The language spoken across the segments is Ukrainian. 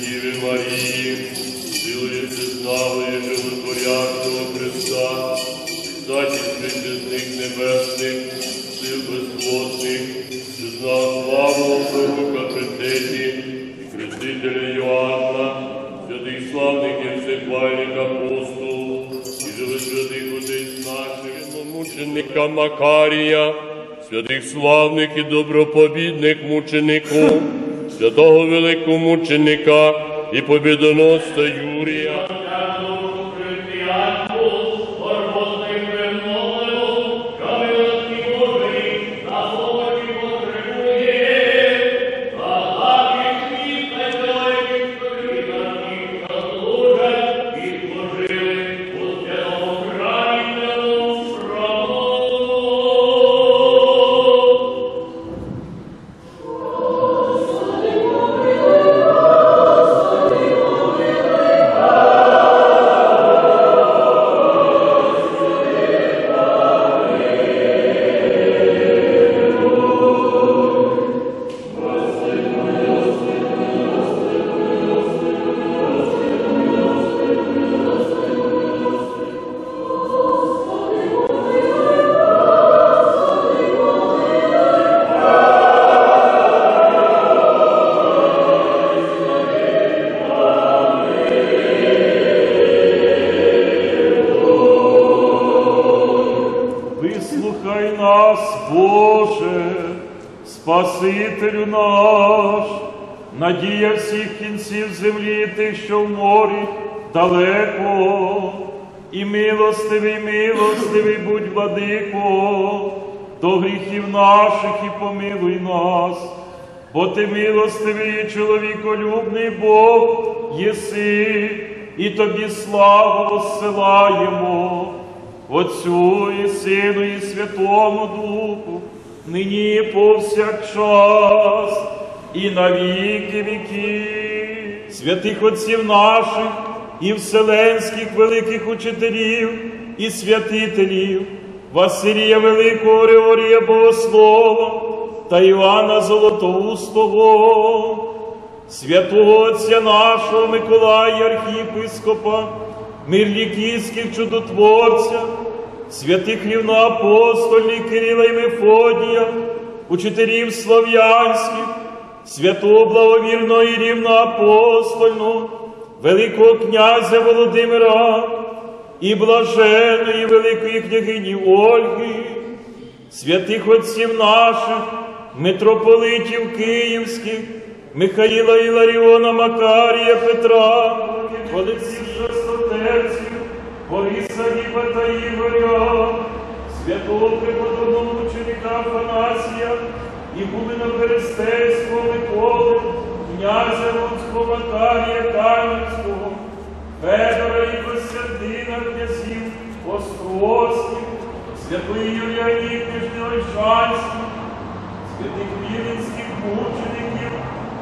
Діви Марії, силою всезнавої животворящого Христа, Статів причесних небесних, сил безплотних, знав славу пророка Христеті і Хрестителя Йоанна, святих славних і всехвальних апостол, і живосвятих отець наших, мученика Макарія, святих славних і добропобідних мучеників, святого великого мученика і побідоносця Юрія. Спасителю наш, надія всіх кінців землі, тих, що в морі далеко, і милостивий, милостивий будь владико, до гріхів наших і помилуй нас, бо ти милостивий чоловіколюбний Бог єси, і тобі славу посилаємо. Отцю і Сину, і Святому Духу, нині повсякчас, і на віки віків, святих отців наших і вселенських великих учителів і святителів, Василія Великого Григорія Богослова та Івана Золотоустого, святого Отця нашого Миколая Архієпископа, мирлікійських чудотворця, святих рівноапостольних Кирила і Мефодія, учителів слов'янських, святого благовірного і рівноапостольного, Великого князя Володимира і блаженої Великої княгині Ольги, святих отців наших, митрополитів Київських, Михаїла Іларіона, Макарія, Петра, Олексів Шестотецьких, Бориса Ніба та Ігоря, святого преподобного ученика Афанасія, Ігумена Перестейського Миколи, князя Луцького Макарія Кам'янського, Федора і Костянтина, князів Острозьких, святої Юліані Книжньоличанських, святих Вінницьких мучеників,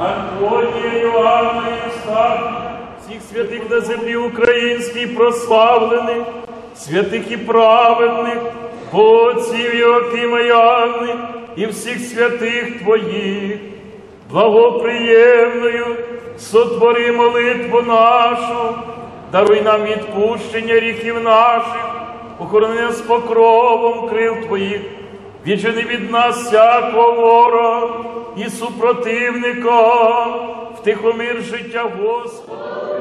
Антонія, Йоанна і Євстафія, всіх святих на землі українській прославлених, святих і праведних, отців Йоакима і і всіх святих Твоїх, благоприємною сотвори молитву нашу, даруй нам відпущення гріхів наших, охорони нас покровом крил Твоїх, віджени від нас всякого ворога і супротивника, втихомир життя Господа.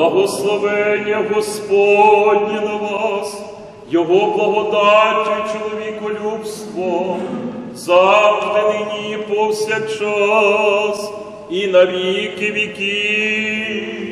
Благословення Господнє на вас, Його благодаттю чоловіколюбство, завжди нині повсякчас, і на віки віків.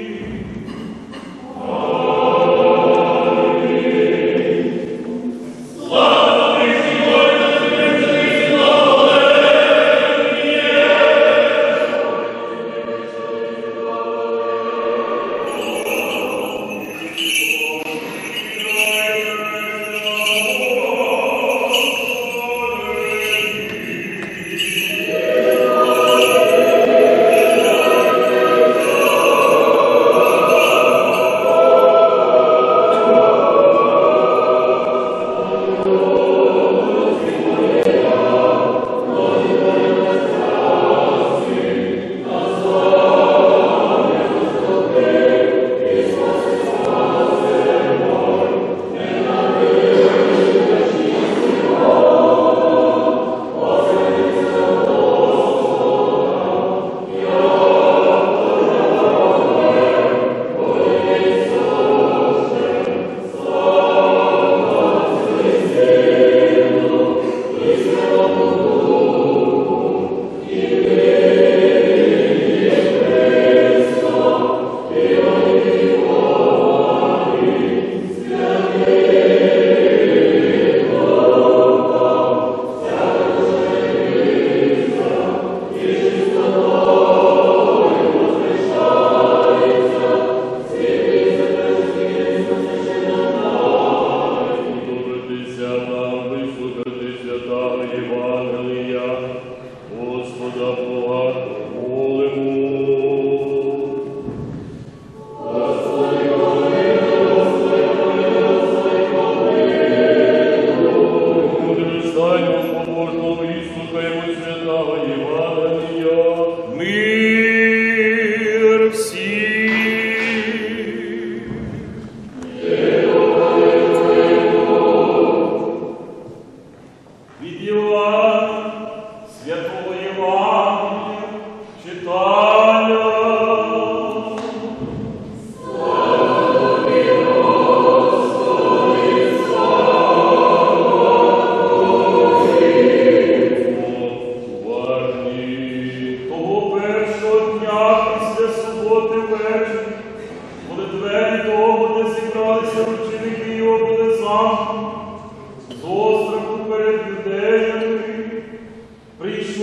І слухаємо святого Євангелія.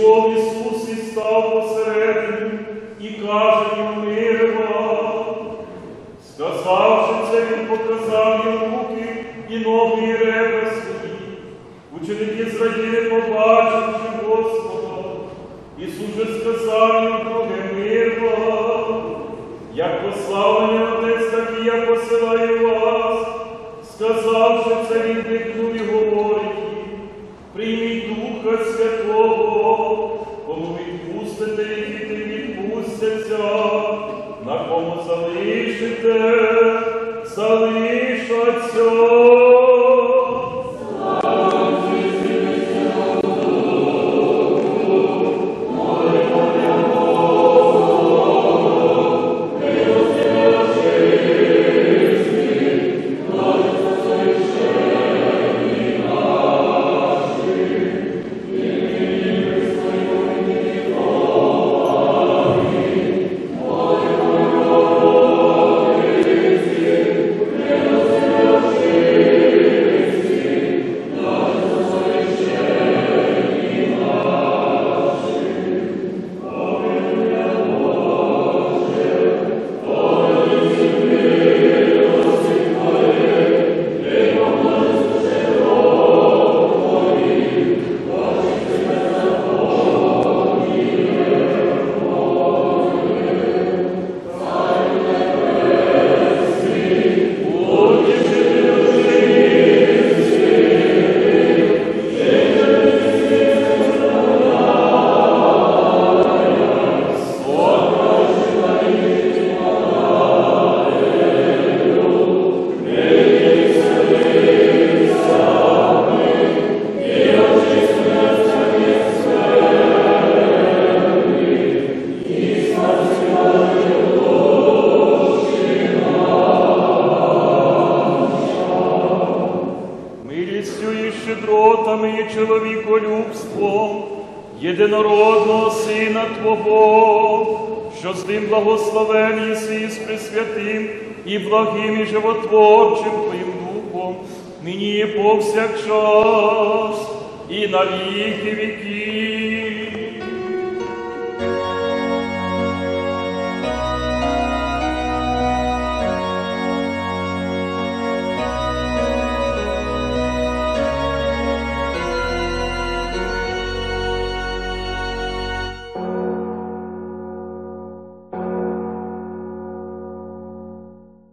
Прийшов Ісус і став посередині і каже їм мир. Сказавши це, Він показав їм руки і ноги і ребра свої. Ученики зраділи, побачивши Господа. Ісус же сказав їм друге мир вам. Як послав Отець, так і я посилаю вас. Сказавши це, він дихнув і кому відпустите, і діти відпустяться, на кому залишите, залишаться. щедротами і чоловіколюбством єдинородного Сина Твого, що з ним благословен єси і і благим, і животворчим Твоїм Духом, нині і повсякчас, і на віки віки.